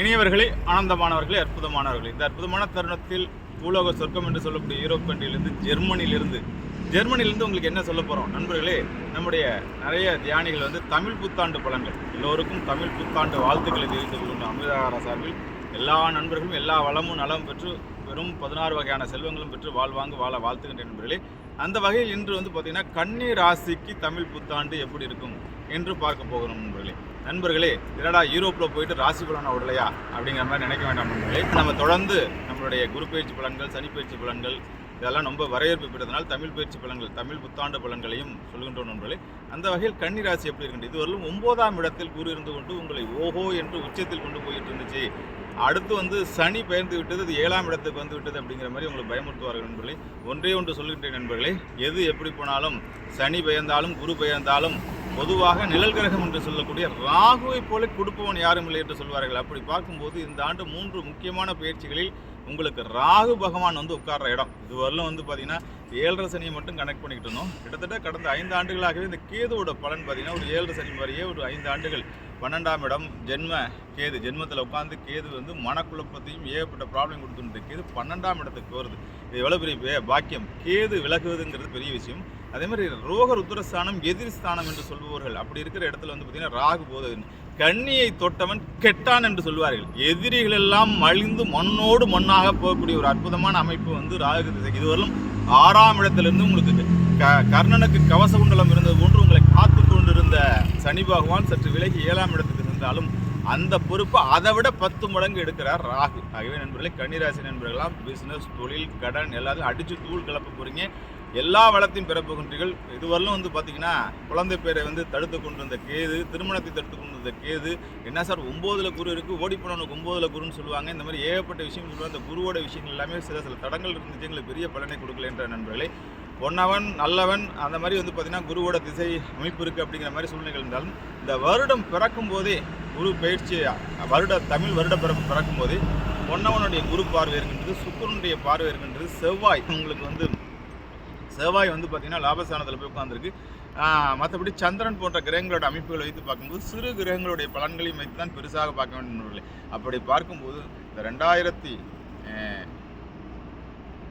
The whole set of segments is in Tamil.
இனியவர்களே ஆனந்தமானவர்களே அற்புதமானவர்களே. இந்த அற்புதமான தருணத்தில் பூலோக சொர்க்கம் என்று சொல்லக்கூடிய யூரோப் கண்ட்ரியிலிருந்து ஜெர்மனியிலிருந்து ஜெர்மனிலிருந்து உங்களுக்கு என்ன சொல்ல போகிறோம் நண்பர்களே நம்முடைய நிறைய தியானிகள் வந்து தமிழ் புத்தாண்டு பலன்கள். எல்லோருக்கும் தமிழ் புத்தாண்டு வாழ்த்துக்களை தெரிந்து கொள்ளும் அமிர்தார சார்பில் எல்லா நண்பர்களும் எல்லா வளமும் நலம் பெற்று வெறும் பதினாறு வகையான செல்வங்களும் பெற்று வாழ்வாங்க வாழ வாழ்த்துகின்ற நண்பர்களே. அந்த வகையில் இன்று வந்து பார்த்தீங்கன்னா கன்னி ராசிக்கு தமிழ் புத்தாண்டு எப்படி இருக்கும் என்று பார்க்க போகிறோம் நண்பர்களே. நண்பர்களே என்னடா யூரோப்பில் போயிட்டு ராசி பலனை விடலையா அப்படிங்கிற மாதிரி நினைக்க வேண்டாம் நண்பர்களே. நம்ம தொடர்ந்து நம்மளுடைய குரு பயிற்சி பலன்கள் சனி பயிற்சி பலன்கள் இதெல்லாம் ரொம்ப வரவேற்பு பெற்றதனால் தமிழ் பயிற்சி பலன்கள் தமிழ் புத்தாண்டு பலன்களையும் சொல்கின்றோம் நண்பர்களே. அந்த வகையில் கன்னி ராசி எப்படி இருக்கின்றது? இதுவரையிலும் ஒன்பதாம் இடத்தில் கூறு இருந்து கொண்டு உங்களை ஓஹோ என்று உச்சத்தில் கொண்டு போயிட்டு இருந்துச்சு. அடுத்து வந்து சனி பெயர்ந்து விட்டது அது ஏழாம் இடத்துக்கு வந்து விட்டது அப்படிங்கிற மாதிரி உங்களுக்கு பயமுறுத்துவார்கள் நண்பர்களே. ஒன்றே ஒன்று சொல்கின்றேன் நண்பர்களே. எது எப்படி போனாலும் சனி பெயர்ந்தாலும் குரு பெயர்ந்தாலும் பொதுவாக நிழல் கிரகம் என்று சொல்லக்கூடிய ராகுவை போல கொடுப்பவன் யாரும் இல்லை என்று சொல்வார்கள். அப்படி பார்க்கும்போது இந்த ஆண்டு மூன்று முக்கியமான பயிற்சிகளில் உங்களுக்கு ராகு பகவான் வந்து உட்கார்ற இடம். இதுவரையிலும் வந்து பார்த்தீங்கன்னா ஏழரை சனியை மட்டும் கனெக்ட் பண்ணிக்கிட்டு இருந்தோம். கிட்டத்தட்ட கடந்த ஐந்து ஆண்டுகளாகவே இந்த கேதுவோட பலன் பார்த்தீங்கன்னா ஒரு ஏழரை சனி மாதிரியே ஒரு ஐந்து ஆண்டுகள். பன்னெண்டாம் இடம் ஜென்ம கேது. ஜென்மத்தில் உட்காந்து கேது வந்து மனக்குழப்பத்தையும் ஏகப்பட்ட ப்ராப்ளம் கொடுத்துட்டு கேது பன்னெண்டாம் இடத்துக்கு வருது இது எவ்வளோ பெரிய பாக்கியம். கேது விலகுவதுங்கிறது பெரிய விஷயம். அதே மாதிரி ரோக ருத்ரஸ்தானம் எதிரி ஸ்தானம் என்று சொல்பவர்கள். அப்படி இருக்கிற இடத்துல வந்து பார்த்தீங்கன்னா ராகு போது கண்ணியை தொட்டவன் கெட்டான் என்று சொல்வார்கள். எதிரிகள் எல்லாம் மலிந்து மண்ணோடு மண்ணாக போகக்கூடிய ஒரு அற்புதமான அமைப்பு வந்து ராகு திசைக்கு இதுவரையும் ஆறாம் இடத்திலிருந்து உங்களுக்கு க கர்ணனுக்கு கவச குண்டலம் இருந்தது போன்று உங்களை காத்து கொண்டிருந்த சனி பகவான் சற்று விலகி ஏழாம் இடத்துக்கு இருந்தாலும் அந்த பொறுப்பு அதை விட பத்து மடங்கு எடுக்கிறார் ராகு. ஆகவே நண்பர்களே கன்னிராசி நண்பர்களாம் பிஸ்னஸ் தொழில் கடன் எல்லாத்தையும் அடித்து தூள் கிளப்ப போகிறீங்க எல்லா வளத்தையும் பெறப்போகின்றீர்கள் இதுவரையிலும் வந்து பார்த்தீங்கன்னா குழந்தை பேரை வந்து தடுத்து கொண்டு வந்த கேது திருமணத்தை தடுத்து கொண்டு வந்த கேது என்ன சார் ஒம்போதில் குரு இருக்குது ஓடி போனவனுக்கு ஒம்போதில் குருன்னு சொல்லுவாங்க. இந்த மாதிரி ஏகப்பட்ட விஷயம் சொல்லுவாங்க. அந்த குருவோட விஷயங்கள் எல்லாமே சில சில தடங்கள் இருந்துச்சு. எங்களுக்கு பெரிய பலனை கொடுக்கல என்ற நண்பர்களே. பொன்னவன் நல்லவன் அந்த மாதிரி வந்து பார்த்திங்கன்னா குருவோட திசை அமைப்பு இருக்குது அப்படிங்கிற மாதிரி சூழ்நிலைகள் இருந்தாலும் இந்த வருடம் பிறக்கும் போதே குரு பயிற்சி வருட தமிழ் வருட பிறப்பு பிறக்கும் போதே பொன்னவனுடைய குரு பார்வை இருக்கின்றது சுக்கரனுடைய பார்வை இருக்கின்றது செவ்வாய் உங்களுக்கு வந்து செவ்வாய் வந்து பார்த்திங்கன்னா லாபஸ்தானத்தில் போய் உட்காந்துருக்கு மற்றபடி சந்திரன் போன்ற கிரகங்களோட அமைப்புகளை வைத்து பார்க்கும்போது சிறு கிரகங்களுடைய பலன்களையும் வைத்து தான் பெருசாக பார்க்க வேண்டும் அப்படி பார்க்கும்போது இந்த ரெண்டாயிரத்தி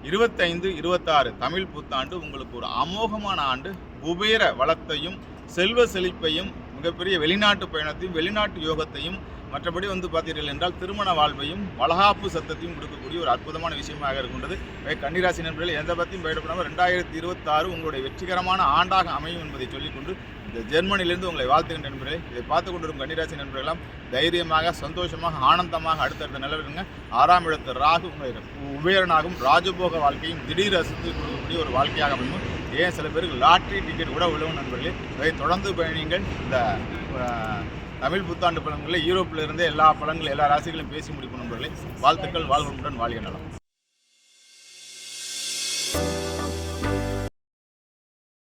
இருபத்தைந்து இருபத்தாறு தமிழ் புத்தாண்டு உங்களுக்கு ஒரு அமோகமான ஆண்டு. குபேர வளத்தையும் செல்வ செழிப்பையும் மிகப்பெரிய வெளிநாட்டு பயணத்தையும் வெளிநாட்டு யோகத்தையும் மற்றபடி வந்து பார்த்தீர்கள் என்றால் திருமண வாழ்வையும் வளகாப்பு சத்தத்தையும் கொடுக்கக்கூடிய ஒரு அற்புதமான விஷயமாக இருக்கின்றது. கன்னிராசி நண்பர்கள் எந்த பற்றியும் பயப்படாமல் ரெண்டாயிரத்தி இருபத்தாறு உங்களுடைய வெற்றிகரமான ஆண்டாக அமையும் என்பதை சொல்லிக்கொண்டு இந்த ஜெர்மனிலிருந்து உங்களை வாழ்த்துகின்ற நண்பர்களே. இதை பார்த்து கொண்டிருக்கும் கன்னிராசி நண்பர்களெல்லாம் தைரியமாக சந்தோஷமாக ஆனந்தமாக அடுத்தடுத்த நிலவரங்க. ஆறாம் இடத்து ராகு உங்களை உபேரனாகவும் ராஜபோக வாழ்க்கையும் திடீர் அசத்து கொடுக்கக்கூடிய ஒரு வாழ்க்கையாக அமையும். ஏன்? சில பேருக்கு லாட்ரி டிக்கெட் கூட விழுவும் நண்பர்களே. இதை தொடர்ந்து பயணிங்கள் இந்த தமிழ் புத்தாண்டு பழங்களை யூரோப்பில் இருந்து எல்லா பழங்களும் எல்லா ராசிகளையும் பேசி முடிக்கும் நண்பர்களே. வாழ்த்துக்கள் வாழ்வனுடன் வாழ்க நலம்.